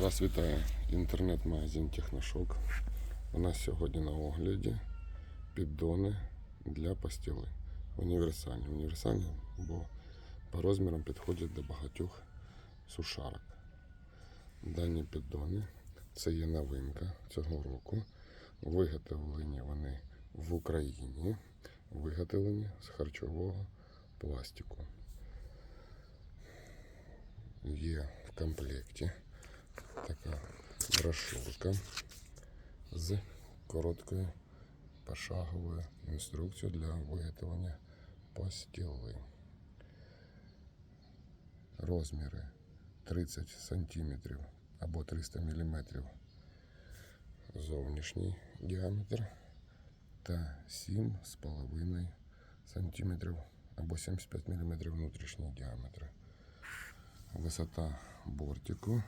Вас вітає інтернет-магазин Техношок. У нас сьогодні на огляді піддони для пастіли. Універсальні. Універсальні, бо по розмірам підходять до багатьох сушарок. Дані піддони це є новинка цього року. Виготовлені вони в Україні, виготовлені з харчового пластику. Є в комплекті така брошурка з короткою пошаговою інструкцією для виготовлення постіли. Розміри 30 см або 300 мм зовнішній діаметр та 7,5 см або 75 мм внутрішній діаметр. Висота бортику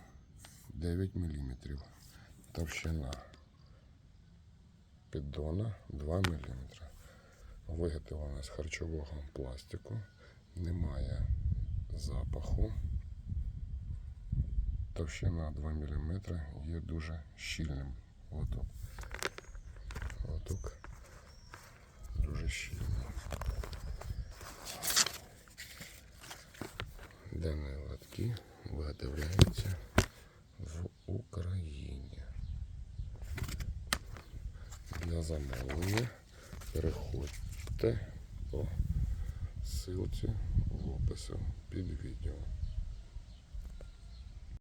9 мм. Товщина піддона 2 мм. Виготовлена з харчового пластику. Немає запаху. Товщина 2 мм є дуже щільним. Лоток. Лоток дуже щільний. Дані лотки виготовляються в Україні. Для замовлення переходьте по ссылці в описі під відео.